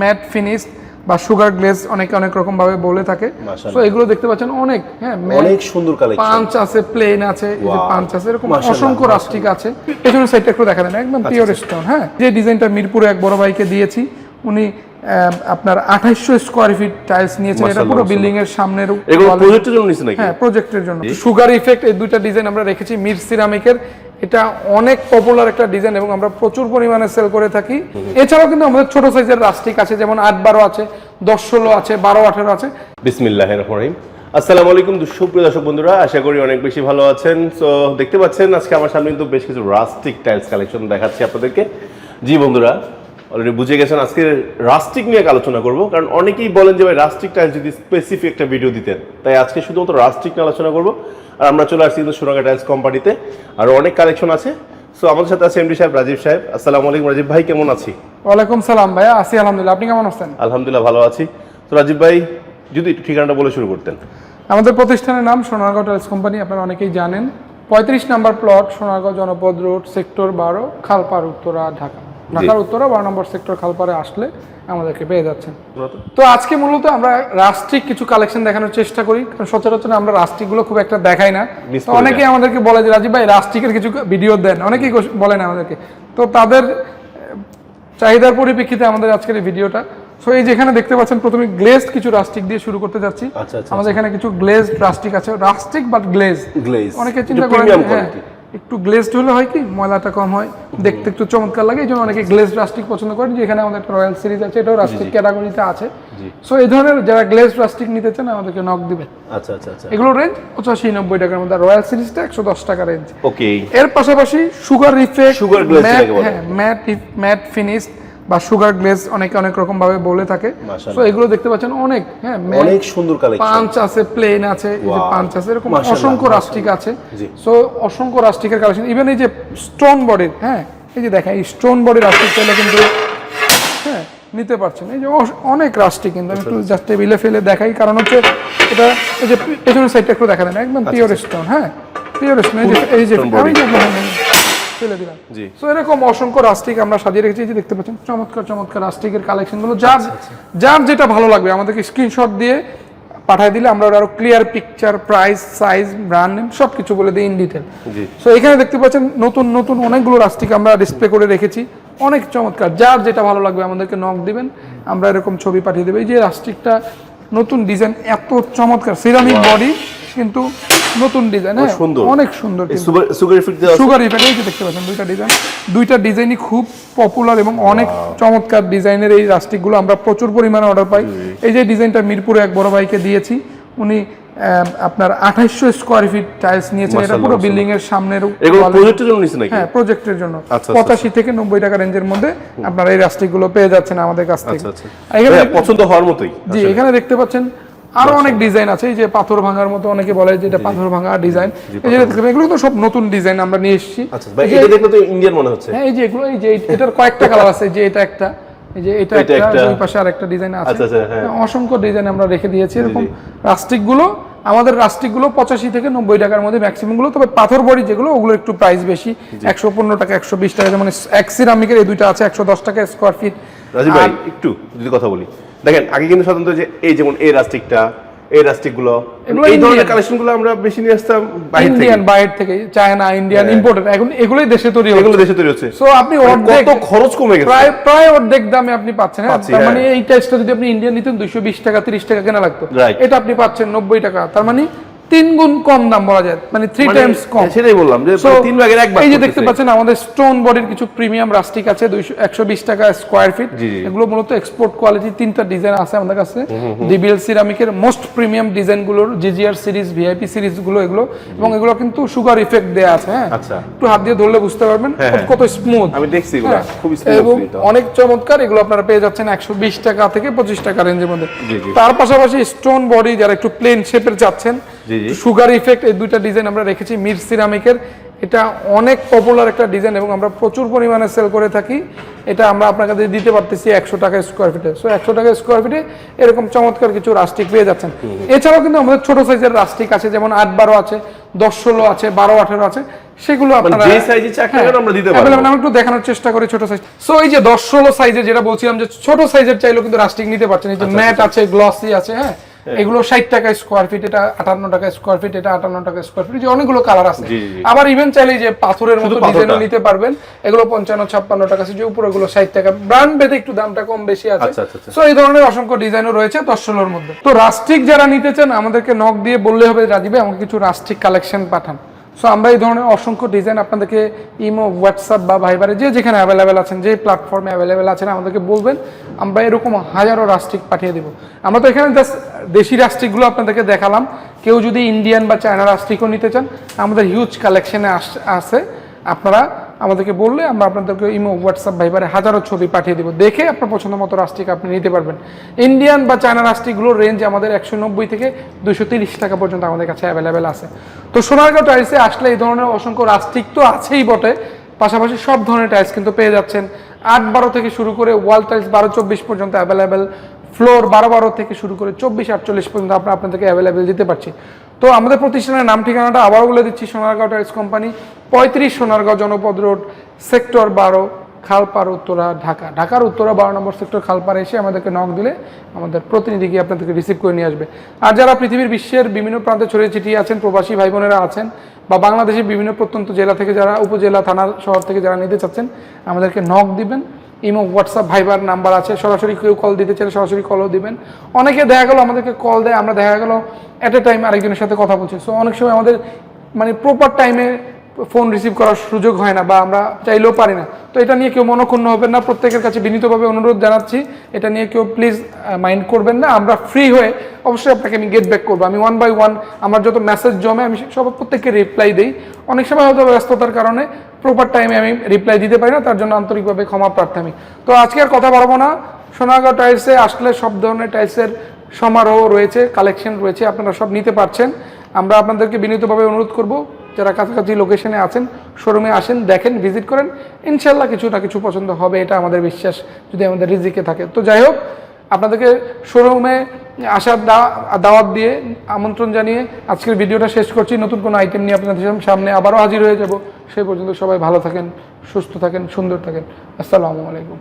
Mat finish বা sugar glaze অনেকে অনেক রকম ভাবে বলে থাকে। তো এগুলো দেখতে পাচ্ছেন অনেক হ্যাঁ অনেক সুন্দর কালেকশন পাঞ্চ আছে প্লেন আছে এই যে. পাঞ্চ আছে এরকম অসংখ্য রাস্টিক আছে। পেছনের সাইডটা একটু দেখা দেন একদম আচ্ছা, পিওর স্টোন হ্যাঁ। যে ডিজাইনটা মিরপুরে এক বড় ভাইকে দিয়েছি উনি আপনার আঠাইশশো স্কোয়ার ফিট টাইলস নিয়েছেন এটা পুরো বিল্ডিং এর সামনের প্রজেক্টের জন্য হ্যাঁ প্রজেক্টের জন্য। সুগার ইফেক্ট এই দুইটা ডিজাইন আমরা রেখেছি মির সিরামিকের এটা অনেক পপুলার একটা ডিজাইন এবং আমরা প্রচুর পরিমাণে সেল করে থাকি। এছাড়াও কিন্তু আমাদের ছোট সাইজের রাস্টিক আছে, যেমন আট বারো আছে, দশ ষোলো আছে, বারো আঠেরো আছে। বিসমিল্লাহ রহিম। আসসালামু আলাইকুম সুপ্রিয় দর্শক বন্ধুরা, আশা করি অনেক বেশি ভালো আছেন। তো দেখতে পাচ্ছেন আজকে আমার সামনে কিন্তু বেশ কিছু রাস্টিক টাইলস কালেকশন দেখাচ্ছি আপনাদেরকে। জি বন্ধুরা অলরেডি বুঝে গেছেন আজকে রাস্টিক নিয়ে আলোচনা করব কারণ অনেকেই বলেন যে ভাই রাস্টিক টাইলস যদি স্পেসিফিক একটা ভিডিও দিতেন তাই আজকে শুধুমাত্র রাস্টিক নিয়ে আলোচনা করব। আর আমরা চলে আসছি কিন্তু সোনাগা টাইলস কোম্পানিতে আর অনেক কালেকশন আছে। সো আমাদের সাথে আছে এমডি সাহেব রাজীব সাহেব আসসালামু আলাইকুম রাজীব ভাই কেমন আছি? ওয়ালাইকুম সালাম ভাইয়া আছি আলহামদুলিল্লাহ আপনি কেমন আছেন? আলহামদুলিল্লাহ ভালো আছি। তো রাজীব ভাই যদি একটু ঠিকানাটা বলে শুরু করতেন। আমাদের প্রতিষ্ঠানের নাম সোনারগাঁও টাইলস কোম্পানি আপনারা অনেকেই জানেন। পঁয়ত্রিশ নাম্বার প্লট সোনারগাঁও জনপদ রোড সেক্টর বারো খালপাড় উত্তরা ঢাকা। ঢাকার উত্তরা বারো নম্বর সেক্টর খালপাড়ে আসলে আমাদেরকে পেয়ে যাচ্ছেন। তো আজকে মূলত আমরা রাষ্ট্রিক কিছু কালেকশন দেখানোর চেষ্টা করি কারণ সচরাচর আমরা রাষ্ট্রিকগুলো খুব একটা দেখাই না। তো অনেকেই আমাদেরকে বলে যে রাজীব ভাই রাষ্ট্রিকের কিছু ভিডিও দেন। অনেকেই বলেন আমাদেরকে। তো তাদের চাহিদার পরিপ্রেক্ষিতে আমাদের আজকের এই ভিডিওটা সো এই যেখানে দেখতে পাচ্ছেন প্রথমে গ্লেজড কিছু রাস্টিক দিয়ে শুরু করতে যাচ্ছি। আচ্ছা, আচ্ছা, আমাদের এখানে কিছু গ্লেজড রাস্টিক আছে রাস্টিক বাট গ্লেজ গ্লেজ অনেকে চিন্তা করেন একটু গ্লেসড হলে হয় কি? ময়লাটা কম হয়। দেখতে একটু চমৎকার লাগে এই জন্য অনেকে গ্লেসড রাস্টিক পছন্দ করেন যেখানে আমাদের একটা রয়্যাল সিরিজ আছে এটাও রাস্টিক ক্যাটাগরিতে আছে। সো এই ধরনের যারা গ্লেজ রাস্টিক নিতে চান আমাদেরকে নক দিবে আচ্ছা আচ্ছা আচ্ছা। এগুলো রেঞ্জ পঁচাশি নব্বই টাকার মধ্যে রয়্যাল সিরিজটা একশো দশ টাকা রেঞ্জ ওকে এর পাশাপাশি সুগার রিফেক্ট সুগার ম্যাট হ্যাঁ ম্যাট ম্যাট ফিনিশ বা সুগার গ্লেজ অনেকে অনেক রকম ভাবে বলে থাকে। তো এগুলো দেখতে পাচ্ছেন অনেক হ্যাঁ অনেক সুন্দর কালেকশন পাঞ্চ আছে প্লেন আছে এই যে. পাঞ্চ আছে এরকম অসংখ্য রাস্টিক আছে। সো অসংখ্য রাস্টিকের কালেকশন ইভেন এই যে স্টোন বডির হ্যাঁ এই যে দেখেন এই স্টোন বডির রাস্টিক চাইলে কিন্তু হ্যাঁ নিতে পারছেন। এই যে অনেক রাস্টিক কিন্তু আমি একটু জাস্ট টেবিলে ফেলে দেখাই। কারণ হচ্ছে এটা এই যে পেছনের সাইডটা একটু দেখা দেন একদম পিওর স্টোন হ্যাঁ পিওর স্টোন এই যে এই যে stone আমি যে ফেলে দিলাম। তো এরকম অসংখ্য রাস্টিক আমরা সাজিয়ে রেখেছি যে দেখতে পাচ্ছেন চমৎকার চমৎকার রাস্টিকের কালেকশনগুলো। যার আচ্ছা, যার যেটা ভালো লাগবে আমাদেরকে স্ক্রিনশট দিয়ে পাঠিয়ে দিলে আমরা আরও clear picture price size brand name সব কিছু বলে দিই ইন ডিটেল সো এখানে দেখতে পাচ্ছেন নতুন নতুন অনেকগুলো রাস্টিক আমরা ডিসপ্লে করে রেখেছি। অনেক চমৎকার। যার যেটা ভালো লাগবে আমাদেরকে নক দিবেন আমরা এরকম ছবি পাঠিয়ে দেবো। এই যে রাস্টিকটা নতুন ডিজাইন এত চমৎকার। সিরামিক বডি কিন্তু নতুন ডিজাইন হ্যাঁ সুন্দর। অনেক সুন্দর সুগার ইফেক্ট সুগার ইফেক্ট এই যে দেখতে পাচ্ছেন দুইটা ডিজাইন দুইটা ডিজাইনই খুব পপুলার এবং অনেক চমৎকার ডিজাইনের এই রাস্টিকগুলো আমরা প্রচুর পরিমাণে অর্ডার পাই। এই যে ডিজাইনটা মিরপুরে এক বড় ভাইকে দিয়েছি উনি আপনার আঠাইশশো স্কোয়ার ফিট টাইলস নিয়েছেন। এটা পুরো বিল্ডিং এর সামনের এ- প্রজেক্টের জন্য নাকি? হ্যাঁ প্রজেক্টের জন্য। আচ্ছা, পঁচাশি থেকে নব্বই টাকা রেঞ্জের মধ্যে আপনারা এই রাস্টিকগুলো পেয়ে যাচ্ছেন আমাদের কাছ থেকে। আচ্ছা। আচ্ছা এখানে পছন্দ হওয়ার মতোই। জি এখানে দেখতে পাচ্ছেন আরও অনেক ডিজাইন আছে এই যে পাথর ভাঙার মতো অনেকে বলে যে এটা পাথর ভাঙা ডিজাইন এই যে এগুলো তো সব নতুন ডিজাইন আমরা নিয়ে এসেছি। আচ্ছা ভাই এটা দেখলে তো ইন্ডিয়ান মনে হচ্ছে। হ্যাঁ এই যে এগুলো এই যে এটার কয়েকটা কালার আছে যে এটা একটা এই যে এটা একটা। দুই পাশে আরেকটা ডিজাইন আছে। আচ্ছা, আচ্ছা, হ্যাঁ। অসংখ্য ডিজাইন আমরা রেখে দিয়েছি। এরকম রাস্টিকগুলো আমাদের রাস্টিকগুলো পঁচাশি থেকে নব্বই টাকার মধ্যে ম্যাক্সিমামগুলো তবে পাথর বড়ি যেগুলো ওগুলো একটু প্রাইস বেশি। একশো পনেরো টাকা একশো বিশ টাকা যেমন এক সিরামিকের এই দুইটা আছে একশো দশ টাকা স্কোয়ার ফিট রাজীব ভাই একটু যদি কথা বলি। দেখেন আগে কিন্তু সাধারণত যে এই যেমন এই রাস্টিকটা এই রাস্টিকগুলো এই ধরনের কালেকশনগুলো কালেকশনগুলো আমরা বেশি নিয়ে আসতাম বাইরে থেকে। ইন্ডিয়ান বাইরে থেকে চায়না ইন্ডিয়ান ইম্পোর্টেড এখন এগুলোই দেশে তৈরি এগুলো হচ্ছে। দেশে তৈরি হচ্ছে। সো আপনি মানে অর্ধেক কত খরচ কমে গেছে। প্রায় প্রায় অর্ধেক দামে আপনি পাচ্ছেন হ্যাঁ? তার হ্যাঁ। মানে এই টেস্টটা যদি আপনি ইন্ডিয়ান নিতেন দুইশো বিশ টাকা তিরিশ টাকা কেনা লাগতো. এটা আপনি পাচ্ছেন নব্বই টাকা। তার মানে তিন গুণ কম দাম বলা যায় মানে থ্রি মানে টাইমস কম। সেটাই বললাম যে তিন ভাগের এক এই যে দেখতে পাচ্ছেন আমাদের স্টোন বডির কিছু প্রিমিয়াম রাস্টিক আছে দুইশো একশো বিশ টাকা স্কোয়ার ফিট। এগুলো মূলত এক্সপোর্ট কোয়ালিটি তিনটা ডিজাইন আছে আমাদের কাছে। ডিবিএল সিরামিকের মোস্ট প্রিমিয়াম ডিজাইনগুলোর জিজিআর সিরিজ ভিআইপি সিরিজগুলো এগুলো। এবং এগুলো কিন্তু সুগার ইফেক্ট দেয়া আছে হ্যাঁ। আচ্ছা। একটু হাত দিয়ে ধরলে বুঝতে পারবেন হ্যাঁ, হ্যাঁ। কত স্মুথ আমি দেখছি এবং অনেক চমৎকার এগুলো আপনারা পেয়ে যাচ্ছেন একশো বিশ টাকা থেকে পঁচিশ টাকা রেঞ্জের মধ্যে। তার পাশাপাশি স্টোন বডি যারা একটু প্লেন শেপের চাচ্ছেন। সুগার ইফেক্ট এই দুইটা ডিজাইন আমরা রেখেছি মির সিরামিকের। এটা অনেক পপুলার একটা ডিজাইন এবং আমরা প্রচুর পরিমাণে সেল করে থাকি। এটা আমরা আপনাকে দিয়ে দিতে পারতেছি একশো টাকা স্কোয়ার ফিটে সো একশো টাকা স্কোয়ার ফিটে এরকম চমৎকার কিছু রাস্টিক পেয়ে যাচ্ছেন। এছাড়াও কিন্তু আমাদের ছোট সাইজের রাস্টিক আছে যেমন আট বারো আছে দশ ষোলো আছে বারো আঠেরো আছে। সেগুলো মানে আপনারা যে সাইজে চাক আমরা দিতে পারব। আমি একটু দেখানোর চেষ্টা করি ছোট সাইজ সো এই যে দশ ষোলো সাইজের যেটা বলছিলাম যে ছোট সাইজের চাইলেও কিন্তু রাস্টিক নিতে পারছেন। আচ্ছা, এই যে ম্যাট আছে গ্লসি আছে হ্যাঁ। এগুলো ষাট টাকা স্কোয়ার ফিট এটা আটান্ন টাকা স্কোয়ার ফিট এটা আটান্ন টাকা স্কোয়ার ফিট যে অনেকগুলো কালার আছে। আবার ইভেন চাইলে যে পাথরের মতো ডিজাইন নিতে পারবেন। এগুলো পঞ্চান্ন ছাপ্পান্ন টাকা আছে যে উপরে গুলো ষাট টাকা। ব্রান্ড বেঁধে একটু দামটা কম বেশি আছে। আচ্ছা, আচ্ছা, আচ্ছা। সো এই ধরনের অসংখ্য ডিজাইনও রয়েছে দশ ষোলোর মধ্যে। তো রাস্টিক যারা নিতে চান আমাদেরকে নখ দিয়ে বললে হবে রাজীবে আমাকে কিছু রাস্টিক কালেকশন পাঠান। সো আমরা এই ধরনের অসংখ্য ডিজাইন আপনাদেরকে ইমো হোয়াটসঅ্যাপ বা ভাইবারে যে যেখানে অ্যাভেলেবেল আছেন, যে প্ল্যাটফর্মে অ্যাভেলেবেল আছেন, আমাদেরকে বলবেন। আমরা এরকম হাজারো রাস্টিক পাঠিয়ে দেবো। আমরা তো এখানে জাস্ট দেশি রাস্টিকগুলো আপনাদেরকে দেখালাম। কেউ যদি ইন্ডিয়ান বা চায়না রাস্টিকও নিতে চান, আমাদের হিউজ কালেকশানে আস আছে আপনারা আমাদেরকে বললে আমরা আপনাদেরকে ইমো হোয়াটসঅ্যাপ ভাইবারে হাজারো ছবি পাঠিয়ে দেবো। দেখে আপনার পছন্দ মতো রাস্টিক আপনি নিতে পারবেন। ইন্ডিয়ান বা চায়না রাস্টিকগুলোর রেঞ্জ আমাদের একশো নব্বই থেকে দুশো তিরিশ টাকা পর্যন্ত আমাদের কাছে অ্যাভেলেবেল আছে। তো সোনারগাঁও টাইলসে আসলে এই ধরনের অসংখ্য রাস্টিক তো আছেই বটে। পাশাপাশি সব ধরনের টাইলস কিন্তু পেয়ে যাচ্ছেন। আট বারো থেকে শুরু করে ওয়াল টাইলস বারো চব্বিশ পর্যন্ত অ্যাভেলেবেল ফ্লোর বারো বারো থেকে শুরু করে চব্বিশ আটচল্লিশ পর্যন্ত আমরা আপনাদেরকে অ্যাভেলেবেল দিতে পারছি। তো আমাদের প্রতিষ্ঠানের নাম ঠিকানাটা আবারও বলে দিচ্ছি, সোনারগাঁও টাইলস কোম্পানি পঁয়ত্রিশ সোনারগাঁও জনপদ রোড, সেক্টর বারো, খালপাড়, উত্তরা, ঢাকা। ঢাকার উত্তরা বারো নম্বর সেক্টর খালপাড়ে এসে আমাদেরকে নক দিলে আমাদের প্রতিনিধি গিয়ে আপনাদেরকে রিসিভ করে নিয়ে আসবে। আর যারা পৃথিবীর বিশ্বের বিভিন্ন প্রান্তে ছড়িয়ে ছিটিয়ে আছেন, প্রবাসী ভাই বোনেরা আছেন বা বাংলাদেশের বিভিন্ন প্রত্যন্ত জেলা থেকে যারা উপজেলা, থানা, শহর থেকে যারা নিতে চাচ্ছেন, আমাদেরকে নক দিবেন। ইমো হোয়াটসঅ্যাপ ভাইবার নাম্বার আছে, সরাসরি কেউ কল দিতে চাইলে সরাসরি কলও দিবেন। অনেকে দেখা গেলো আমাদেরকে কল দেয়, আমরা দেখা গেলো অ্যাট এ টাইম আরেকজনের সাথে কথা বলছি। সো অনেক সময় আমাদের মানে প্রপার টাইমে ফোন রিসিভ করার সুযোগ হয় না বা আমরা চাইলেও পারি না। তো এটা নিয়ে কেউ মনক্ষুণ্ণ হবেন না। প্রত্যেকের কাছে বিনীতভাবে অনুরোধ জানাচ্ছি। এটা নিয়ে কেউ প্লিজ মাইন্ড করবেন না। আমরা ফ্রি হয়ে অবশ্যই আপনাকে আমি গেট ব্যাক করব। আমি ওয়ান বাই ওয়ান আমার যত মেসেজ জমে, আমি সব প্রত্যেককে রিপ্লাই দিই। অনেক সময় হয়তো ব্যস্ততার কারণে প্রপার টাইমে আমি রিপ্লাই দিতে পারি না। তার জন্য আন্তরিকভাবে ক্ষমা প্রার্থী। আমি তো আজকে আর কথা বাড়াবো না। সোনাগাঁও টাইলসে আসলে সব ধরনের টাইলসের সমারোহ রয়েছে কালেকশন রয়েছে। আপনারা সব নিতে পারছেন। আমরা আপনাদেরকে বিনীতভাবে অনুরোধ করব। যারা কাছাকাছি লোকেশনে আছেন শোরুমে আসেন, দেখেন ভিজিট করেন ইনশাল্লাহ কিছু না কিছু পছন্দ হবে, এটা আমাদের বিশ্বাস যদি আমাদের রিজিকে থাকে। তো যাই হোক, আপনাদেরকে শোরুমে আসার দাওয়াত দিয়ে আমন্ত্রণ জানিয়ে আজকের ভিডিওটা শেষ করছি। নতুন কোনো আইটেম নিয়ে আপনাদের সামনে আবারও হাজির হয়ে যাব। সেই পর্যন্ত সবাই ভালো থাকেন, সুস্থ থাকেন, সুন্দর থাকেন। আসসালামু আলাইকুম।